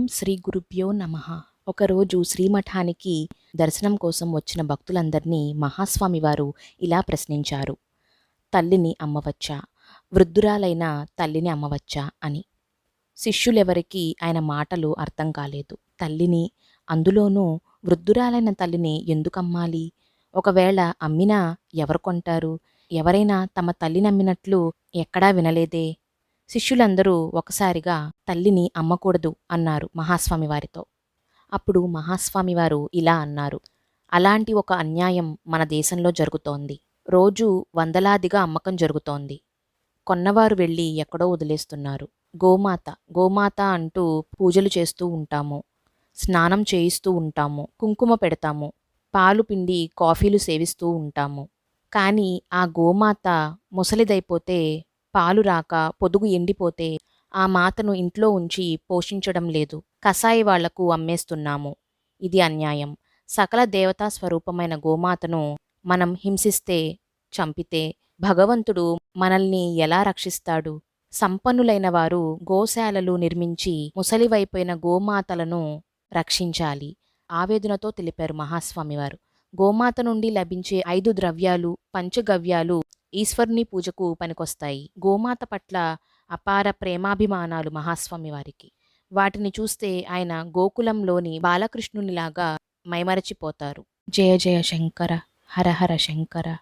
ఓం శ్రీ గురుభ్యో నమ. ఒకరోజు శ్రీమఠానికి దర్శనం కోసం వచ్చిన భక్తులందరినీ మహాస్వామి వారు ఇలా ప్రశ్నించారు. తల్లిని అమ్మవచ్చా? వృద్ధురాలైన తల్లిని అమ్మవచ్చా? అని. శిష్యులెవరికీ ఆయన మాటలు అర్థం కాలేదు. తల్లిని అందులోనూ వృద్ధురాలైన తల్లిని ఎందుకు అమ్మాలి ఒకవేళ అమ్మినా ఎవరు కొంటారు? ఎవరైనా తమ తల్లి నమ్మినట్లు ఎక్కడా వినలేదే? శిష్యులందరూ ఒకసారిగా తల్లిని అమ్మకూడదు అన్నారు మహాస్వామి వారితో అప్పుడు మహాస్వామి వారు ఇలా అన్నారు అలాంటి ఒక అన్యాయం మన దేశంలో జరుగుతోంది. రోజు వందలాదిగా అమ్మకం జరుగుతోంది. కొన్నవారు వెళ్ళి ఎక్కడో వదిలేస్తున్నారు. గోమాత గోమాత అంటూ పూజలు చేస్తూ ఉంటాము. స్నానం చేయిస్తూ ఉంటాము. కుంకుమ పెడతాము. పాలు పిండి కాఫీలు సేవిస్తూ ఉంటాము. కానీ ఆ గోమాత ముసలిదైపోతే పాలు రాక పొదుగు ఎండిపోతే ఆ మాతను ఇంట్లో ఉంచి పోషించడం లేదు. కసాయి వాళ్ళకు అమ్మేస్తున్నాము. ఇది అన్యాయం. సకల దేవతా స్వరూపమైన గోమాతను మనం హింసిస్తే చంపితే భగవంతుడు మనల్ని ఎలా రక్షిస్తాడు? సంపన్నులైన వారు గోశాలలు నిర్మించి ముసలివైపోయిన గోమాతలను రక్షించాలి. ఆవేదనతో తెలిపారు మహాస్వామివారు. గోమాత నుండి లభించే ఐదు ద్రవ్యాలు పంచగవ్యాలు ఈశ్వరుని పూజకు పనికొస్తాయి. గోమాత పట్ల అపార ప్రేమాభిమానాలు మహాస్వామి వారికి. వాటిని చూస్తే ఆయన గోకులంలోని బాలకృష్ణునిలాగా మైమరచిపోతారు. జయ జయ శంకర హర హర శంకర.